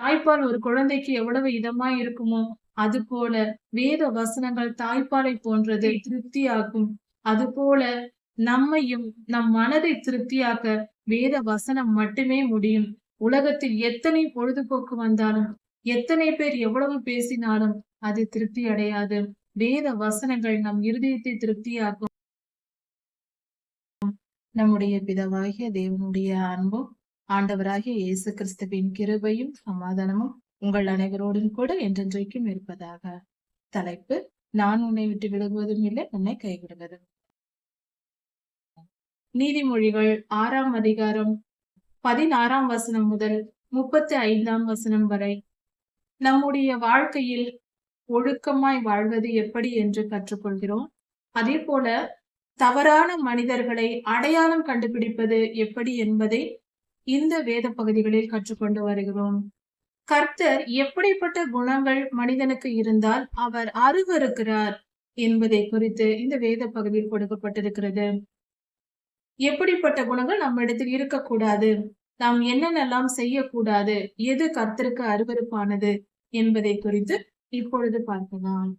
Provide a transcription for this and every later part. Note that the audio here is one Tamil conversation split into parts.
தாய்ப்பால் ஒரு குழந்தைக்கு எவ்வளவு இதமா இருக்குமோ அது போல வேத வசனங்கள் தாய்ப்பாலை போன்றது திருப்தியாக்கும். அது போல நம்மையும் நம் மனதை திருப்தியாக்க வேத வசனம் மட்டுமே முடியும். உலகத்தில் எத்தனை பொழுதுபோக்கு வந்தாலும் எத்தனை பேர் எவ்வளவு பேசினாலும் அது திருப்தி அடையாது. வேத வசனங்கள் நம் இருதயத்தை திருப்தியாக்கும். நம்முடைய பிதவாகிய தேவனுடைய அன்பும் ஆண்டவராகிய இயேசு கிறிஸ்துவின் கிருபையும் சமாதானமும் உங்கள் அனைவரோடும் கூட என்றென்றைக்கும் இருப்பதாக. தலைப்பு நான் உன்னை விட்டு விலகுவதும் இல்லை உன்னை கைவிடுவதும். நீதிமொழிகள் ஆறாம் அதிகாரம் பதினாறாம் வசனம் முதல் முப்பத்தி ஐந்தாம் வசனம் வரை நம்முடைய வாழ்க்கையில் ஒழுக்கமாய் வாழ்வது எப்படி என்று கற்றுக்கொள்கிறோம். அதே போல தவறான மனிதர்களை அடையாளம் கண்டுபிடிப்பது எப்படி என்பதை இந்த வேத பகுதிகளில் கற்றுக்கொண்டு வருகிறோம். கர்த்தர் எப்படிப்பட்ட குணங்கள் மனிதனுக்கு இருந்தால் அவர் அருவருக்கிறார் என்பதை குறித்து இந்த வேத பகுதியில் கொடுக்கப்பட்டிருக்கிறது. எப்படிப்பட்ட குணங்கள் நம்ம இடத்தில் இருக்கக்கூடாது நாம் என்னென்னலாம் செய்யக்கூடாது எது கர்த்தருக்கு அருவருப்பானது என்பதை குறித்து இப்பொழுது பார்க்கலாம்.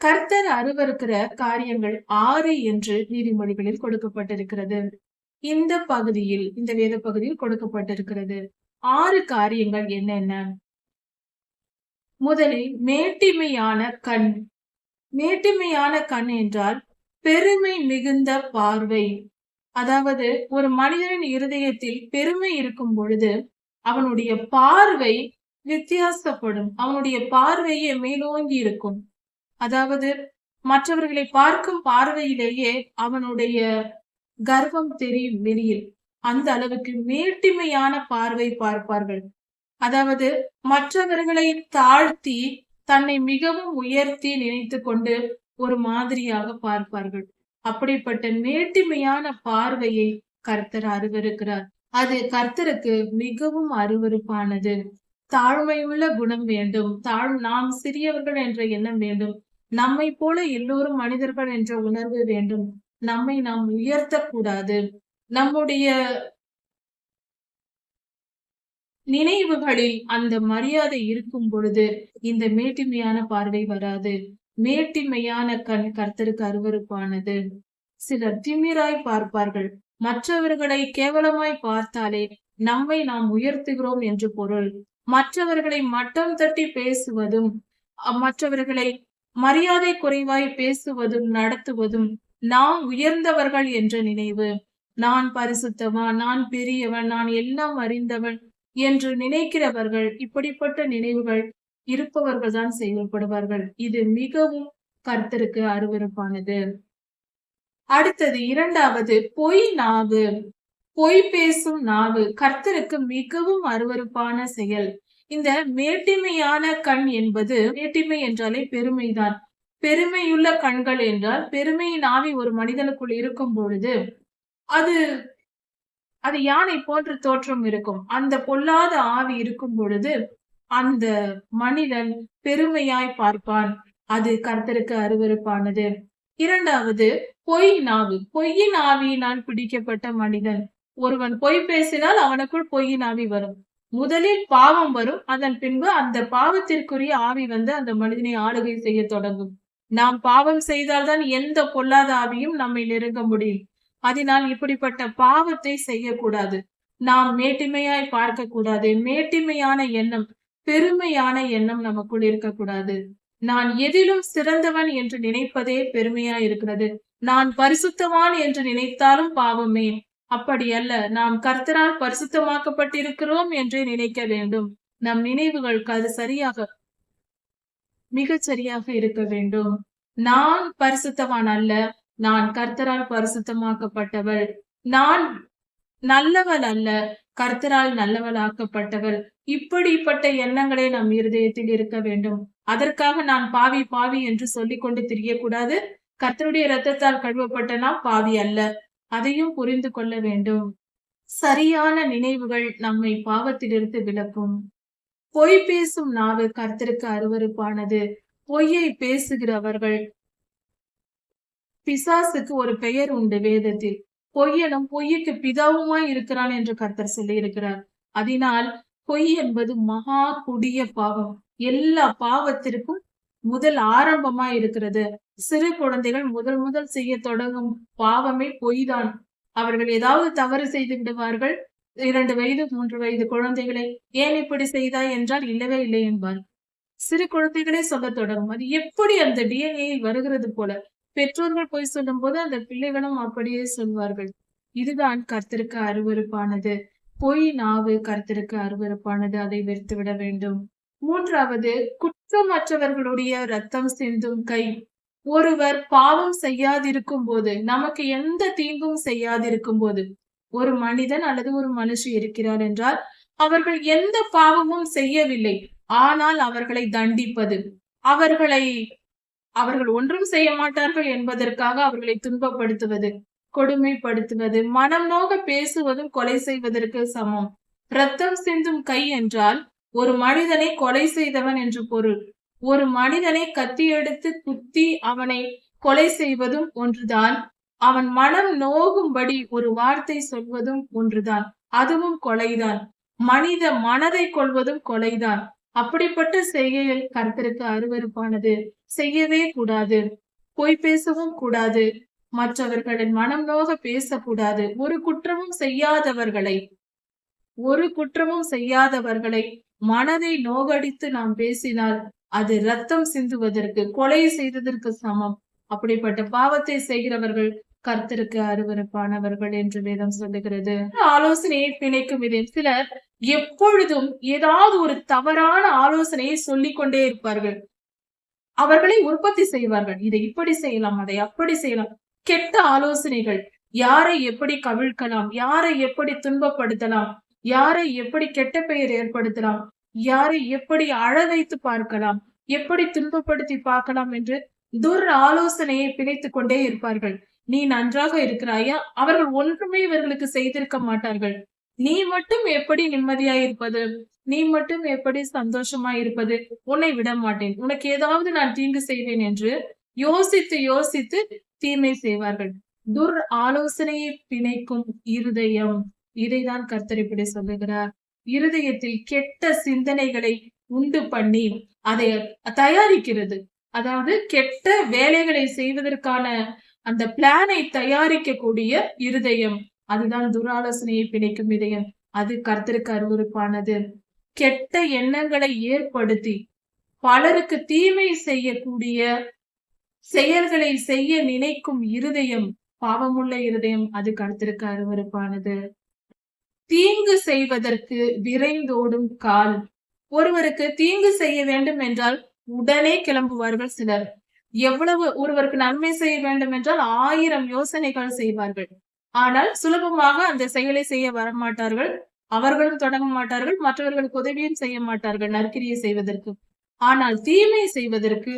கர்த்தர் அருவருக்கிற காரியங்கள் ஆறு என்று நீதிமொழிகளில் கொடுக்கப்பட்டிருக்கிறது. இந்த பகுதியில் இந்த வேத பகுதியில் கொடுக்கப்பட்டிருக்கிறது. ஆறு காரியங்கள் என்னென்ன? முதலில் மேட்டிமையான கண். மேட்டிமையான கண் என்றால் பெருமை மிகுந்த பார்வை. அதாவது ஒரு மனிதனின் இருதயத்தில் பெருமை இருக்கும் பொழுது அவனுடைய பார்வை வித்தியாசப்படும். அவனுடைய பார்வையே மேலோங்கி இருக்கும். அதாவது மற்றவர்களை பார்க்கும் பார்வையிலேயே அவனுடைய கர்வம் தெரியும் வெளியில் அந்த அளவுக்கு மேட்டிமையான பார்வை பார்ப்பார்கள். அதாவது மற்றவர்களை தாழ்த்தி தன்னை மிகவும் உயர்த்தி நினைத்து கொண்டு ஒரு மாதிரியாக பார்ப்பார்கள். அப்படிப்பட்ட மேட்டிமையான பார்வையை கர்த்தர் அருவருக்கிறார். அது கர்த்தருக்கு மிகவும் அருவருப்பானது. தாழ்மையுள்ள குணம் வேண்டும். தாழ் நாம் சிறியவர்கள் என்ற எண்ணம் வேண்டும். நம்மை போல எல்லோரும் மனிதர்கள் என்ற உணர்வு வேண்டும். நம்மை நாம் உயர்த்தக்கூடாது. நம்முடைய நினைவுகளில் அந்த மரியாதை இருக்கும் பொழுது இந்த மேட்டிமையான பார்வை வராது. மேட்டிமையான கண் கர்த்தருக்கு அருவறுப்பானது சிலர் திமிராய் பார்ப்பார்கள். மற்றவர்களை கேவலமாய் பார்த்தாலே நம்மை நாம் உயர்த்துகிறோம் என்று பொருள். மற்றவர்களை மட்டம் தட்டி பேசுவதும் மற்றவர்களை மரியாதை குறைவாய் பேசுவதும் நடத்துவதும் நாம் உயர்ந்தவர்கள் என்ற நினைவு. நான் பரிசுத்தவன் நான் பெரியவன் நான் எல்லாம் அறிந்தவன் என்று நினைக்கிறவர்கள் இப்படிப்பட்ட நினைவுகள் இருப்பவர்கள் தான் செயல்படுவார்கள் இது மிகவும் கர்த்தருக்கு அருவருப்பானது. அடுத்தது இரண்டாவது பொய் நாவு. பொய் பேசும் நாவு கர்த்தருக்கு மிகவும் அருவருப்பான செயல். இந்த மேட்டிமையான கண் என்பது மேட்டிமை என்றாலே பெருமைதான். பெருமையுள்ள கண்கள் என்றால் பெருமையின் ஆவி ஒரு மனிதனுக்குள் இருக்கும் பொழுது அது அது யானை போன்ற தோற்றம் இருக்கும். அந்த பொல்லாத ஆவி இருக்கும் பொழுது அந்த மனிதன் பெருமையாய் பார்ப்பான். அது கர்த்தருக்கு அருவருப்பானது. இரண்டாவது பொய் நாவு பொய்யின் ஆவியினால் பிடிக்கப்பட்ட மனிதன். ஒருவன் பொய் பேசினால் அவனுக்குள் பொய்யின் ஆவி வரும். முதலில் பாவம் வரும். அதன் பின்பு அந்த பாவத்திற்குரிய ஆவி வந்து அந்த மனிதனை ஆளுகை செய்ய தொடங்கும். நாம் பாவம் செய்தால்தான் எந்த பொல்லாத ஆவியும் நம்மை நெருங்க முடியும். அதனால் இப்படிப்பட்ட பாவத்தை செய்யக்கூடாது. நாம் மேட்டிமையாய் பார்க்க கூடாது மேட்டிமையான எண்ணம் பெருமையான எண்ணம் நமக்குள் இருக்கக்கூடாது. நான் எதிலும் சிறந்தவன் என்று நினைப்பதே பெருமையா இருக்கிறது. நான் பரிசுத்தவான் என்று நினைத்தாலும் பாவமே. அப்படி அல்ல நாம் கர்த்தரால் பரிசுத்தமாக்கப்பட்டிருக்கிறோம் என்றே நினைக்க வேண்டும். நம் நினைவுகள் அது சரியாக மிகச் சரியாக இருக்க வேண்டும். நான் பரிசுத்தவான் அல்ல. நான் கர்த்தரால் பரிசுத்தமாக்கப்பட்டவள். நான் நல்லவள் அல்ல. கர்த்தரால் நல்லவளாக்கப்பட்டவள். இப்படிப்பட்ட எண்ணங்களே நம் இருதயத்தில் இருக்க வேண்டும். அதற்காக நான் பாவி பாவி என்று சொல்லி கொண்டு திரியக்கூடாது. கர்த்தருடைய ரத்தத்தால் கழுவப்பட்ட நாம் பாவி அல்ல. அதையும் புரிந்து கொள்ள வேண்டும். சரியான நினைவுகள் நம்மை பாவத்திலிருந்து விளக்கும் பொய் பேசும் நாவு கர்த்தருக்கு அருவருப்பானது. பொய்யை பேசுகிறவர்கள் பிசாசுக்கு ஒரு பெயர் உண்டு வேதத்தில். பொய்யனும் பொய்யுக்கு பிதாவுமாய் இருக்கிறான் என்று கர்த்தர் சொல்லி இருக்கிறார் அதனால் பொய் என்பது மகா குடிய பாவம். எல்லா பாவத்திற்கும் முதல் ஆரம்பமா இருக்கிறது. சிறு குழந்தைகள் முதல் முதல் செய்ய தொடங்கும் பாவமே பொய் தான் அவர்கள் ஏதாவது தவறு செய்து விடுவார்கள் இரண்டு வயது மூன்று வயது குழந்தைகளை ஏன் இப்படி செய்தாய் என்றால் இல்லவே இல்லை என்பார். சிறு குழந்தைகளே சொல்ல தொடங்கும். அது எப்படி அந்த டிஎன்ஏயில் வருகிறது போல? பெற்றோர்கள் போய் சொல்லும் போது அந்த பிள்ளைகளும் அப்படியே சொல்வார்கள். இதுதான் கர்த்தருக்கு அருவருப்பானது. பொய் நாவு கர்த்தருக்கு அருவருப்பானது. அதை வெறுத்து விட வேண்டும். மூன்றாவது குற்றமற்றவர்களுடைய ரத்தம் சிந்தும் கை. ஒருவர் பாவம் செய்யாதிருக்கும் போது நமக்கு எந்த தீங்கும் செய்யாதிருக்கும் போது ஒரு மனிதன் அல்லது ஒரு மனுஷி இருக்கிறார் என்றால் அவர்கள் எந்த பாவமும் செய்யவில்லை. ஆனால் அவர்களை தண்டிப்பது. அவர்களை அவர்கள் ஒன்றும் செய்ய மாட்டார்கள் என்பதற்காக அவர்களை துன்பப்படுத்துவது கொடுமைப்படுத்துவது மனம் நோக பேசுவதும் கொலை செய்வதற்கு சமம். ரத்தம் சிந்தும் கை என்றால் ஒரு மனிதனை கொலை செய்தவன் என்று பொருள். ஒரு மனிதனை கத்தி எடுத்து குத்தி அவனை கொலை செய்வதும் ஒன்றுதான். அவன் மனம் நோகும்படி ஒரு வார்த்தை சொல்வதும் ஒன்றுதான் அதுவும் கொலைதான். மனித மனதை கொள்வதும் கொலைதான். அப்படிப்பட்ட செய்கைகள் கருத்தருக்கு அருவருப்பானது. செய்யவே கூடாது. பொய் பேசவும் கூடாது. மற்றவர்களின் மனம் நோக பேசக்கூடாது. ஒரு குற்றமும் செய்யாதவர்களை ஒரு குற்றமும் செய்யாதவர்களை மனதை நோகடித்து நாம் பேசினால் அது ரத்தம் சிந்துவதற்கு கொலை செய்ததற்கு சமம். அப்படிப்பட்ட பாவத்தை செய்கிறவர்கள் கர்த்தருக்கு அருவருப்பானவர்கள் என்று வேதம் சொல்லுகிறது. ஆலோசனையை பிணைக்கும் விதம் சிலர் எப்பொழுதும் ஏதாவது ஒரு தவறான ஆலோசனையை சொல்லிக் கொண்டே இருப்பார்கள். அவர்களை உற்பத்தி செய்வார்கள். இதை இப்படி செய்யலாம் அதை அப்படி செய்யலாம். கெட்ட ஆலோசனைகள். யாரை எப்படி கவிழ்க்கலாம்? யாரை எப்படி துன்பப்படுத்தலாம்? யாரை எப்படி கெட்ட பெயர் ஏற்படுத்தலாம்? யாரை எப்படி அழ வைத்து பார்க்கலாம்? எப்படி துன்பப்படுத்தி பார்க்கலாம் என்று துர் ஆலோசனையை பிணைத்துக் கொண்டே இருப்பார்கள். நீ நன்றாக இருக்கிறாயா? அவர்கள் ஒன்றுமே இவர்களுக்கு செய்திருக்க மாட்டார்கள். நீ மட்டும் எப்படி நிம்மதியா இருப்பது நீ மட்டும் எப்படி சந்தோஷமா இருப்பது உன்னை விட மாட்டேன். உனக்கு ஏதாவது நான் தீங்கு செய்வேன் என்று யோசித்து யோசித்து தீமை செய்வார்கள். துர் ஆலோசனையை பிணைக்கும் இருதயம். இதைதான் கர்த்தரிப்படி சொல்லுகிறார். இருதயத்தில் கெட்ட சிந்தனைகளை உண்டு பண்ணி அதை தயாரிக்கிறது. அதாவது கெட்ட வேலைகளை செய்வதற்கான அந்த பிளானை தயாரிக்கக்கூடிய இருதயம். அதுதான் துராலோசனையை பிணைக்கும் இதயம். அது கர்த்தருக்கு அருவறுப்பானது கெட்ட எண்ணங்களை ஏற்படுத்தி பலருக்கு தீமை செய்யக்கூடிய செயல்களை செய்ய நினைக்கும் இருதயம் பாவமுள்ள இருதயம் அது கருத்திற்கு அருவறுப்பானது தீங்கு செய்வதற்கு விரைந்தோடும் கால். ஒருவருக்கு தீங்கு செய்ய வேண்டும் என்றால் உடனே கிளம்புவார்கள் சிலர். எவ்வளவு ஒருவருக்கு நன்மை செய்ய வேண்டும் என்றால் ஆயிரம் யோசனைகள் செய்வார்கள். ஆனால் சுலபமாக அந்த செயலை செய்ய வரமாட்டார்கள். அவர்களும் தொடங்க மாட்டார்கள். மற்றவர்களுக்கு உதவியும் செய்ய மாட்டார்கள் நற்கிரியை செய்வதற்கு. ஆனால் தீமை செய்வதற்கு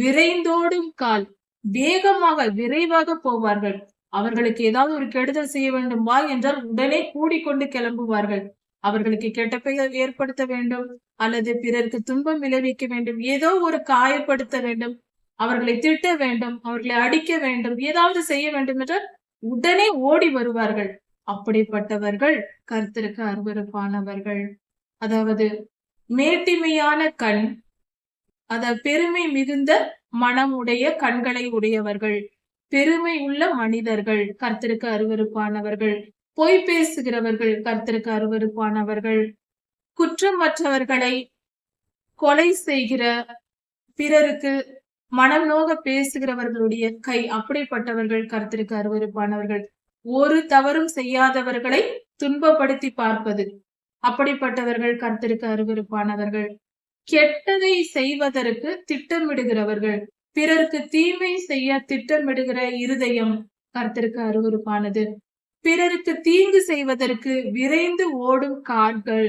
விரைந்தோடும் கால் வேகமாக விரைவாக போவார்கள். அவர்களுக்கு ஏதாவது ஒரு கெடுதல் செய்ய வேண்டும். வா என்றால் உடனே கூடிக்கொண்டு கிளம்புவார்கள். அவர்களுக்கு கெட்ட பெயர் ஏற்படுத்த வேண்டும். அல்லது பிறருக்கு துன்பம் விளைவிக்க வேண்டும். ஏதோ ஒரு காயப்படுத்த வேண்டும். அவர்களை திட்ட வேண்டும் அவர்களை அடிக்க வேண்டும் ஏதாவது செய்ய வேண்டும் என்றால் உடனே ஓடி வருவார்கள். அப்படிப்பட்டவர்கள் கருத்திற்கு அருவறுப்பானவர்கள் அதாவது மேட்டிமையான கண் அத பெருமை மிகுந்த மனம் உடைய கண்களை உடையவர்கள் பெருமை உள்ள மனிதர்கள் கர்த்தருக்கு அருவறுப்பானவர்கள் பொய் பேசுகிறவர்கள் கர்த்தருக்கு அருவறுப்பானவர்கள் குற்றமற்றவர்களை கொலை செய்கிற பிறருக்கு மனம் நோக பேசுகிறவர்களுடைய கை அப்படிப்பட்டவர்கள் கருத்திற்கு அருவறுப்பானவர்கள் ஒரு தவறும் செய்யாதவர்களை துன்பப்படுத்தி பார்ப்பது. அப்படிப்பட்டவர்கள் கருத்திற்கு அருவறுப்பானவர்கள் கெட்டதை செய்வதற்கு திட்டமிடுகிறவர்கள். பிறருக்கு தீமை செய்ய திட்டமிடுகிற இருதயம் கருத்திற்கு அருவறுப்பானது பிறருக்கு தீங்கு செய்வதற்கு விரைந்து ஓடும் கார்கள்.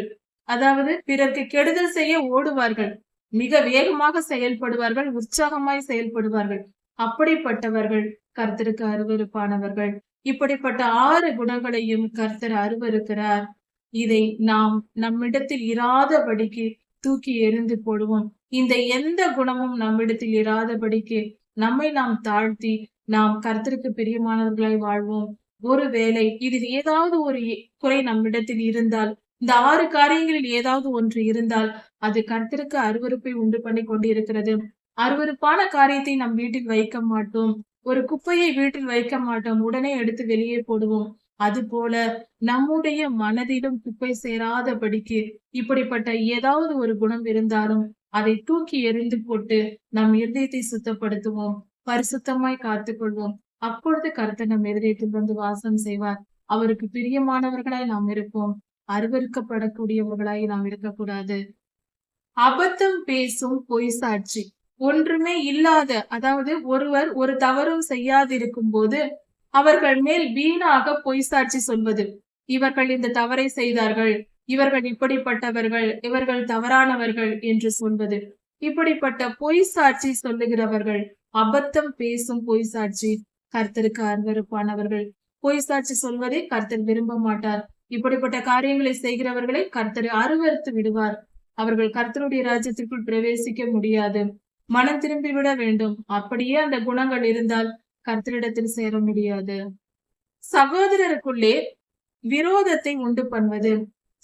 அதாவது பிறருக்கு கெடுதல் செய்ய ஓடுவார்கள். மிக வேகமாக செயல்படுவார்கள் உற்சாகமாய் செயல்படுவார்கள். அப்படிப்பட்டவர்கள் கர்த்தருக்கு அருவருப்பானவர்கள். இப்படிப்பட்ட ஆறு குணங்களையும் கர்த்தர் அருவருக்கிறார். இதை நாம் நம்மிடத்தில் இராதபடிக்கு தூக்கி எரிந்து போடுவோம். இந்த எந்த குணமும் நம்மிடத்தில் இராதபடிக்கு நம்மை நாம் தாழ்த்தி நாம் கர்த்தருக்கு பிரியமானவர்களாய் வாழ்வோம். ஒருவேளை இதில் ஏதாவது ஒரு குறை நம்மிடத்தில் இருந்தால் இந்த ஆறு காரியங்களில் ஏதாவது ஒன்று இருந்தால் அது கர்த்தருக்கு அருவருப்பை உண்டு பண்ணி கொண்டிருக்கிறது. அருவருப்பான காரியத்தை நம் வீட்டில் வைக்க மாட்டோம். ஒரு குப்பையை வீட்டில் வைக்க மாட்டோம். உடனே எடுத்து வெளியே போடுவோம். அது போல நம்முடைய மனதிலும் குப்பை சேராதபடிக்கு இப்படிப்பட்ட ஏதாவது ஒரு குணம் இருந்தாலும் அதை தூக்கி எறிந்து போட்டு நம் இருதயத்தை சுத்தப்படுத்துவோம். பரிசுத்தமாய் காத்துக்கொள்வோம். அப்பொழுது கருத்தை நம் இருதயத்தில் வந்து வாசம் செய்வார். அவருக்கு பிரியமானவர்களாய் நாம் இருப்போம். அருவறுக்கப்படக்கூடியவர்களாய் நாம் இருக்கக்கூடாது. அபத்தம் பேசும் பொய் சாட்சி. ஒன்றுமே இல்லாத அதாவது ஒருவர் ஒரு தவறும் செய்யாதிருக்கும் போது அவர்கள் மேல் வீணாக பொய் சாட்சி சொல்வது. இவர்கள் இந்த தவறை செய்தார்கள் இவர்கள் இப்படிப்பட்டவர்கள் இவர்கள் தவறானவர்கள் என்று சொல்வது. இப்படிப்பட்ட பொய் சாட்சி சொல்லுகிறவர்கள் அபத்தம் பேசும் பொய் சாட்சி. கர்த்தருக்கு அருவருப்பானவர்கள் பொய் சாட்சி சொல்வதை கர்த்தர் விரும்ப மாட்டார். இப்படிப்பட்ட காரியங்களை செய்கிறவர்களை கர்த்தர் அருவறுத்து விடுவார். அவர்கள் கர்த்தருடைய ராஜ்யத்திற்குள் பிரவேசிக்க முடியாது. மனம் திரும்பி விட வேண்டும். அப்படியே அந்த குணங்கள் இருந்தால் கர்த்தரிடத்தில் சேர முடியாது. சகோதரருக்குள்ளே விரோதத்தை உண்டு பண்ணுவது.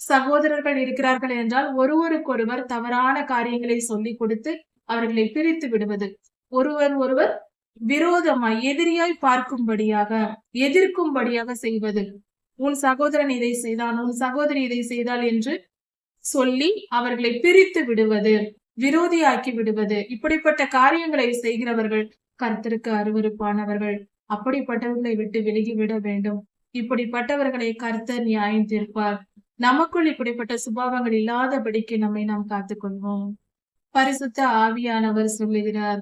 சகோதரர்கள் இருக்கிறார்கள் என்றால் ஒருவருக்கொருவர் தவறான காரியங்களை சொல்லிக் கொடுத்து அவர்களை பிரித்து விடுவது. ஒருவர் ஒருவர் விரோதமாய் எதிரியாய் பார்க்கும்படியாக எதிர்க்கும்படியாக செய்வது. உன் சகோதரன் இதை செய்தான் உன் சகோதரி இதை செய்தாள் என்று சொல்லி அவர்களை பிரித்து விடுவது விரோதியாக்கி விடுவது இப்படிப்பட்ட காரியங்களை செய்கிறவர்கள் கர்த்தருக்கு அருவருப்பானவர்கள். அப்படிப்பட்டவர்களை விட்டு விலகிவிட வேண்டும். இப்படிப்பட்டவர்களை கர்த்தர் நியாயம் தீர்ப்பார். நமக்குள் இப்படிப்பட்ட சுபாவங்கள் இல்லாதபடிக்கு நம்மை நாம் காத்துக்கொள்வோம். பரிசுத்த ஆவியானவர் சொல்லுகிறார்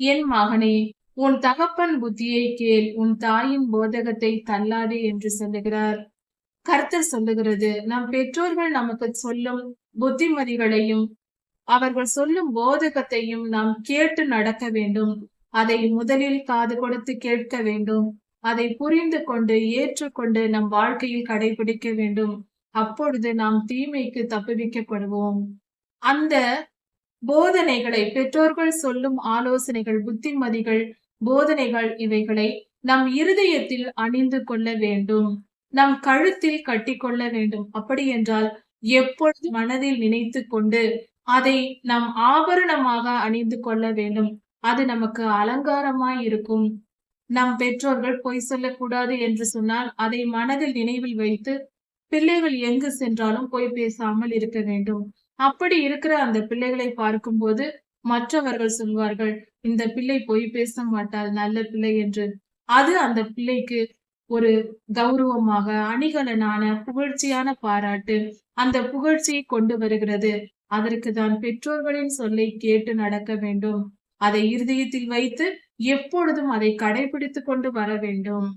என் மகனே உன் தகப்பன் புத்தியை கேள். உன் தாயின் போதகத்தை தள்ளாதே என்று சொல்லுகிறார். கர்த்தர் சொல்லுகிறது நம் பெற்றோர்கள் நமக்கு சொல்லும் புத்திமதிகளையும் அவர்கள் சொல்லும் போதகத்தையும் நாம் கேட்டு நடக்க வேண்டும். அதை முதலில் காது கொடுத்து கேட்க வேண்டும். அதை புரிந்து கொண்டு ஏற்றுக்கொண்டு நம் வாழ்க்கையில் கடைபிடிக்க வேண்டும். அப்பொழுது நாம் தீமைக்கு தப்புவிக்கப்படுவோம். அந்த போதனைகளை பெற்றோர்கள் சொல்லும் ஆலோசனைகள் புத்திமதிகள் போதனைகள் இவைகளை நம் இருதயத்தில் அணிந்து கொள்ள வேண்டும். நம் கழுத்தில் கட்டிக்கொள்ள வேண்டும். அப்படி என்றால் எப்பொழுது மனதில் நினைத்து கொண்டு அதை நம் ஆபரணமாக அணிந்து கொள்ள வேண்டும். அது நமக்கு அலங்காரமாய் இருக்கும். நம் பெற்றோர்கள் பொய் சொல்லக்கூடாது என்று சொன்னால் அதை மனதில் நினைவில் வைத்து பிள்ளைகள் எங்கு சென்றாலும் பொய் பேசாமல் இருக்க வேண்டும். அப்படி இருக்கிற அந்த பிள்ளைகளை பார்க்கும்போது மற்றவர்கள் சொல்வார்கள் இந்த பிள்ளை பொய் பேச மாட்டாள் நல்ல பிள்ளை என்று. அது அந்த பிள்ளைக்கு ஒரு கௌரவமாக அணிகலனான புகழ்ச்சியான பாராட்டு அந்த புகழ்ச்சியை கொண்டு வருகிறது. அதற்கு தான் பெற்றோர்களின் சொல்லை கேட்டு நடக்க வேண்டும். அதை இருதயத்தில் வைத்து எப்பொழுதும் அதை கடைபிடித்து கொண்டு வர வேண்டும்.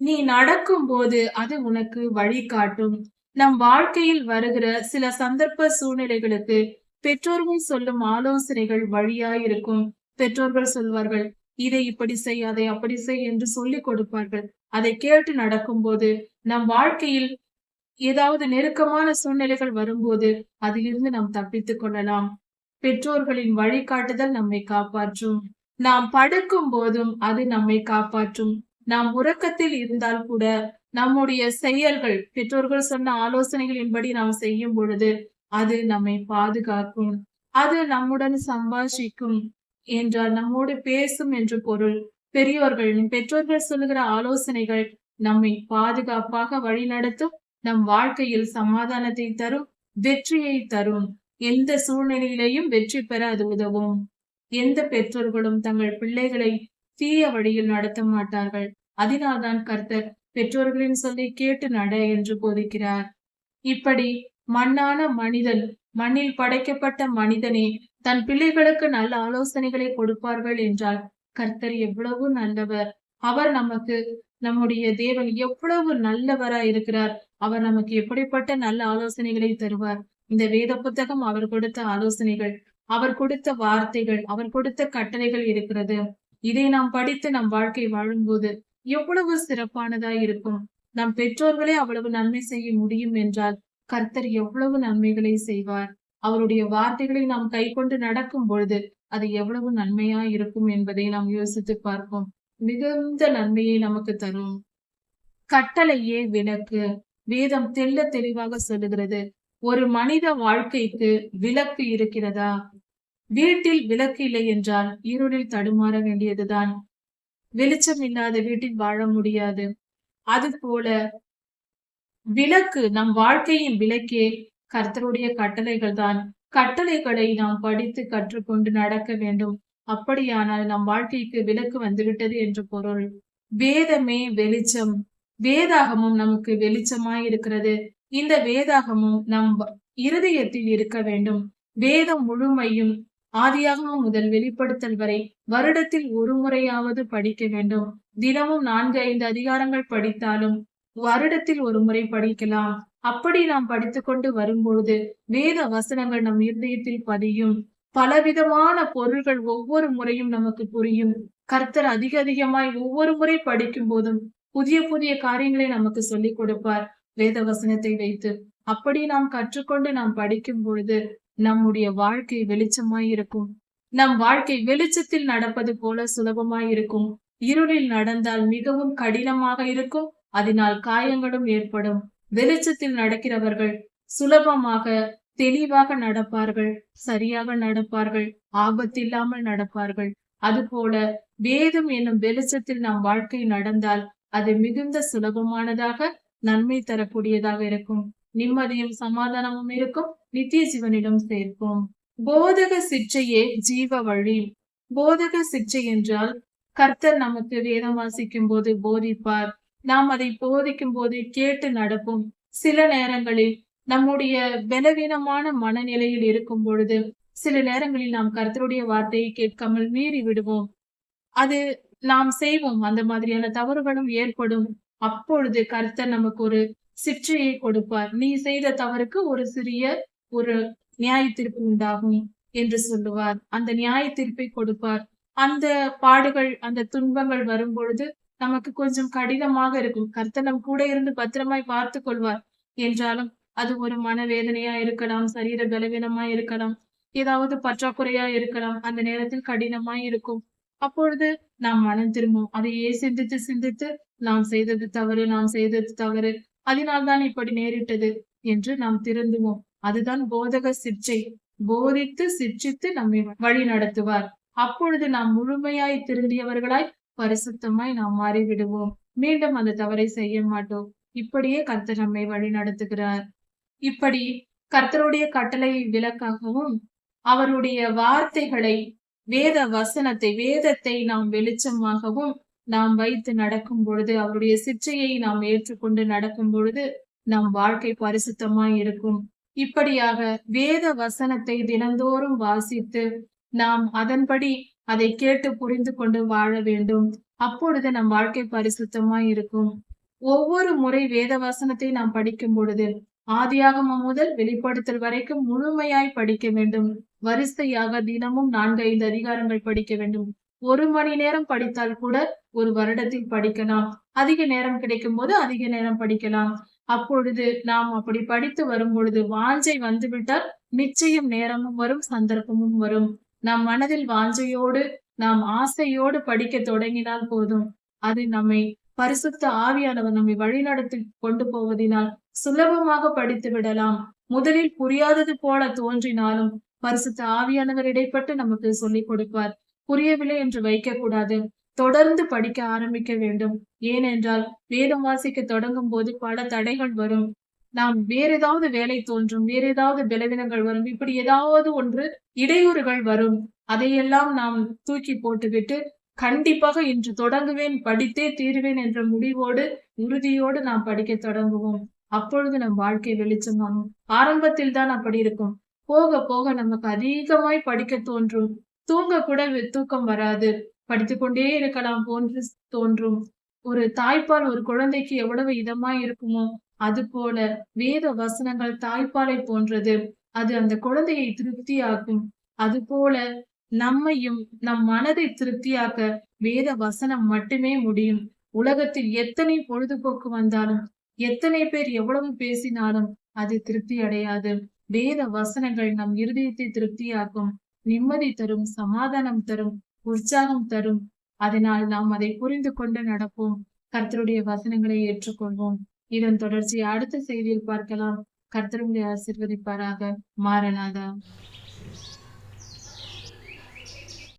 நீ நடக்கும் போது அது உனக்கு வழிகாட்டும் நம் வாழ்க்கையில் வருகிற சில சந்தர்ப்ப சூழ்நிலைகளுக்கு பெற்றோர்கள் சொல்லும் ஆலோசனைகள் வழியாயிருக்கும். பெற்றோர்கள் சொல்வார்கள் இதை இப்படி செய் அதை அப்படி செய் என்று சொல்லிக் கொடுப்பார்கள். அதை கேட்டு நடக்கும்போது நம் வாழ்க்கையில் ஏதாவது நெருக்கமான சூழ்நிலைகள் வரும்போது அதிலிருந்து நாம் தப்பித்துக் கொள்ளலாம். பெற்றோர்களின் வழிகாட்டுதல் நம்மை காப்பாற்றும். நாம் படுக்கும் போதும் அது நம்மை காப்பாற்றும். நாம் உறக்கத்தில் இருந்தால் கூட நம்முடைய செயல்கள் பெற்றோர்கள் சொன்ன ஆலோசனைகளின்படி நாம் செய்யும் பொழுது அது நம்மை பாதுகாக்கும். அது நம்முடன் சம்பாஷிக்கும் என்றால் நம்மோடு பேசும் என்று பொருள். பெரியோர்களின் பெற்றோர்கள் சொல்லுகிற ஆலோசனைகள் நம்மை பாதுகாப்பாக வழிநடத்தும் நம் வாழ்க்கையில் சமாதானத்தை தரும் வெற்றியை தரும். எந்த சூழ்நிலையிலையும் வெற்றி பெற அது உதவும். எந்த பெற்றோர்களும் தங்கள் பிள்ளைகளை தீய வழியில் நடத்த மாட்டார்கள். அதனால்தான் கர்த்தர் பெற்றோர்களின் சொல்லி கேட்டு நட என்று போதிக்கிறார். இப்படி மண்ணான மனிதன் மண்ணில் படைக்கப்பட்ட மனிதனே தன் பிள்ளைகளுக்கு நல்ல ஆலோசனைகளை கொடுப்பார்கள் என்றால் கர்த்தர் எவ்வளவு நல்லவர். அவர் நமக்கு நம்முடைய தேவன் எவ்வளவு நல்லவரா இருக்கிறார். அவர் நமக்கு எப்படிப்பட்ட நல்ல ஆலோசனைகளை தருவார். இந்த வேத புத்தகம் அவர் கொடுத்த ஆலோசனைகள் அவர் கொடுத்த வார்த்தைகள் அவர் கொடுத்த கட்டளைகள் இருக்கிறது. இதை நாம் படித்து நம் வாழ்க்கை வாழும்போது எவ்வளவு சிறப்பானதா இருக்கும். நம் பெற்றோர்களே அவ்வளவு நன்மை செய்ய முடியும் என்றால் கர்த்தர் எவ்வளவு நன்மைகளை செய்வார். அவருடைய வார்த்தைகளை நாம் கை கொண்டு நடக்கும் பொழுது அது எவ்வளவு நன்மையா இருக்கும் என்பதை நாம் யோசித்து பார்ப்போம். மிகுந்த நன்மையை நமக்கு தரும். கட்டளையே விளக்கு. வேதம் தெள்ள தெளிவாக சொல்லுகிறது. ஒரு மனித வாழ்க்கைக்கு விளக்கு இருக்கிறதா? வீட்டில் விளக்கு இல்லை என்றால் இருளில் தடுமாற வேண்டியதுதான். வெளிச்சம் இல்லாத வீட்டில் வாழ முடியாது. அது போல விளக்கு நம் வாழ்க்கையின் விளக்கே கர்த்தருடைய கட்டளைகள் தான் கட்டளைகளை நாம் படித்து கற்றுக்கொண்டு நடக்க வேண்டும். அப்படியானால் நம் வாழ்க்கைக்கு விளக்கு வந்துவிட்டது என்று பொருள். வேதமே வெளிச்சம். வேதாகமும் நமக்கு வெளிச்சமாய் இருக்கிறது இந்த வேதாகமும் நம் இருதயத்தில் இருக்க வேண்டும். வேதம் முழுமையும் ஆதியாகமும் முதல் வெளிப்படுத்தல் வரை வருடத்தில் ஒரு முறையாவது படிக்க வேண்டும். தினமும் நான்கு ஐந்து அதிகாரங்கள் படித்தாலும் வருடத்தில் ஒரு முறை படிக்கலாம். அப்படி நாம் படித்துக்கொண்டு வரும்பொழுது வேத வசனங்கள் நம் இருதயத்தில் பதியும். பலவிதமான பொருள்கள் ஒவ்வொரு முறையும் நமக்கு புரியும். கர்த்தர் அதிக அதிகமாய் ஒவ்வொரு முறை படிக்கும் போதும் புதிய புதிய காரியங்களை நமக்கு சொல்லிக் கொடுப்பார். வேத வசனத்தை வைத்து அப்படி நாம் கற்றுக்கொண்டு நாம் படிக்கும் பொழுது நம்முடைய வாழ்க்கை வெளிச்சமாய் இருக்கும். நம் வாழ்க்கை வெளிச்சத்தில் நடப்பது போல சுலபமாய் இருக்கும். இருளில் நடந்தால் மிகவும் கடினமாக இருக்கும். அதனால் காயங்களும் ஏற்படும். வெளிச்சத்தில் நடக்கிறவர்கள் சுலபமாக தெளிவாக நடப்பார்கள் சரியாக நடப்பார்கள் ஆபத்தில்லாமல் நடப்பார்கள். அதுபோல வேதம் என்னும் வெளிச்சத்தில் நம் வாழ்க்கை நடந்தால் அது மிகுந்த சுலபமானதாக நன்மை தரக்கூடியதாக இருக்கும். நிம்மதியும் சமாதானமும் இருக்கும். நித்திய ஜீவனிடம் சேர்க்கும் போதக சிற்றையே ஜீவ வழி. போதக சிற்றை என்றால் கர்த்தர் நமக்கு வேதம் வாசிக்கும் போது போதிப்பார். நாம் அதை போதிக்கும் போது கேட்டு நடப்போம். சில நேரங்களில் நம்முடைய பலவீனமான மனநிலையில் இருக்கும் பொழுது சில நேரங்களில் நாம் கர்த்தருடைய வார்த்தையை கேட்காமல் மீறி விடுவோம். அது நாம் செய்வோம். அந்த மாதிரியான தவறுகளும் ஏற்படும். அப்பொழுது கர்த்தர் நமக்கு ஒரு சிற்றையை கொடுப்பார். நீ செய்த தவறுக்கு ஒரு சிறிய ஒரு நியாய தீர்ப்பு உண்டாகும் என்று சொல்லுவார். அந்த நியாய தீர்ப்பை கொடுப்பார். அந்த பாடுகள் அந்த துன்பங்கள் வரும் பொழுது நமக்கு கொஞ்சம் கடினமாக இருக்கும். கர்த்தர் நம் கூட இருந்து பத்திரமாய் பார்த்து கொள்வார். என்றாலும் அது ஒரு மனவேதனையா இருக்கலாம் சரீர பலவீனமா இருக்கலாம் ஏதாவது பற்றாக்குறையா இருக்கலாம். அந்த நேரத்தில் கடினமாய் இருக்கும். அப்பொழுது நாம் மனம் திரும்பும். அதையே சிந்தித்து சிந்தித்து நாம் செய்தது தவறு நாம் செய்தது தவறு. அதனால்தான் இப்படி நேரிட்டது என்று நாம் திருந்துவோம். அதுதான் போதக சிற்றை. போதித்து சிற்சித்து நம்மை வழி நடத்துவார் அப்பொழுது நாம் முழுமையாய் திருந்தியவர்களாய் பரிசுத்தமாய் நாம் மாறிவிடுவோம். மீண்டும் அந்த தவறை செய்ய மாட்டோம். இப்படியே கர்த்தர் நம்மை வழி நடத்துகிறார். இப்படி கர்த்தருடைய கட்டளை விளக்காகவும் அவருடைய வார்த்தைகளை வேத வசனத்தை வேதத்தை நாம் வெளிச்சமாகவும் நாம் வைத்து நடக்கும் பொழுது அவருடைய சிற்றையை நாம் ஏற்றுக்கொண்டு நடக்கும் பொழுது நம் வாழ்க்கை பரிசுத்தமாய் இருக்கும். இப்படியாக வேத வசனத்தை தினந்தோறும் வாசித்து நாம் அதன்படி அதை கேட்டு புரிந்து கொண்டு வாழ வேண்டும். அப்பொழுது நம் வாழ்க்கை பரிசுத்தமாய் இருக்கும். ஒவ்வொரு முறை வேத வசனத்தை நாம் படிக்கும் பொழுது ஆதியாகமம் முதல் வெளிப்படுத்தல் வரைக்கும் முழுமையாய் படிக்க வேண்டும். வரிசையாக தினமும் நான்கு ஐந்து அதிகாரங்கள் படிக்க வேண்டும். ஒரு மணி நேரம் படித்தால் கூட ஒரு வருடத்தில் படிக்கலாம். அதிக நேரம் கிடைக்கும் போது அதிக நேரம் படிக்கலாம். அப்பொழுது நாம் அப்படி படித்து வரும் பொழுது வாஞ்சை வந்துவிட்டால் நிச்சயம் நேரமும் வரும் சந்தர்ப்பமும் வரும். நம் மனதில் வாஞ்சையோடு நாம் ஆசையோடு படிக்க தொடங்கினால் போதும். அது நம்மை பரிசுத்த ஆவியானவர் நம்மை வழிநடத்தி கொண்டு போவதினால் சுலபமாக படித்து விடலாம். முதலில் புரியாதது போல தோன்றினாலும் பரிசுத்த ஆவியானவர் இடைப்பட்டு நமக்கு சொல்லிக் கொடுப்பார். புரியவில்லை என்று வைக்க கூடாது தொடர்ந்து படிக்க ஆரம்பிக்க வேண்டும். ஏனென்றால் வேதம் வாசிக்க தொடங்கும் போது பல தடைகள் வரும். நாம் வேற ஏதாவது வேலை தோன்றும் வேற ஏதாவது பலவீனங்கள் வரும் இப்படி ஏதாவது ஒன்று இடையூறுகள் வரும். அதையெல்லாம் நாம் தூக்கி போட்டுவிட்டு கண்டிப்பாக இன்று தொடங்குவேன் படித்தே தீருவேன் என்ற முடிவோடு உறுதியோடு நாம் படிக்க தொடங்குவோம். அப்பொழுது நம் வாழ்க்கை வெளிச்சமாகும். ஆரம்பத்தில் தான் அப்படி இருக்கும். போக போக நமக்கு அதிகமாய் படிக்க தோன்றும். தூங்க கூட தூக்கம் வராது. படித்துக்கொண்டே இருக்கலாம் போன்று தோன்றும். ஒரு தாய்ப்பால் ஒரு குழந்தைக்கு எவ்வளவு இதமாய் இருக்குமோ அது போல வேத வசனங்கள் தாய்ப்பாலை போன்றது. அது அந்த குழந்தையை திருப்தியாக்கும். அது போல நம்மையும் நம் மனதை திருப்தியாக்க வேத வசனம் மட்டுமே முடியும். உலகத்தில் எத்தனை பொழுதுபோக்கு வந்தாலும் எத்தனை பேர் எவ்வளவு பேசினாலும் அது திருப்தி அடையாது வேத வசனங்கள் நம் இருதயத்தை திருப்தியாக்கும். நிம்மதி தரும் சமாதானம் தரும் உற்சாகம் தரும். அதனால் நாம் அதை புரிந்து கொண்டு நடப்போம். கர்த்தருடைய வசனங்களை ஏற்றுக்கொள்வோம். இதன் தொடர்ச்சி அடுத்த செய்தியில் பார்க்கலாம். கர்த்தருடைய ஆசிர்வதிப்பாராக. ஆசீர்வதிப்பாராக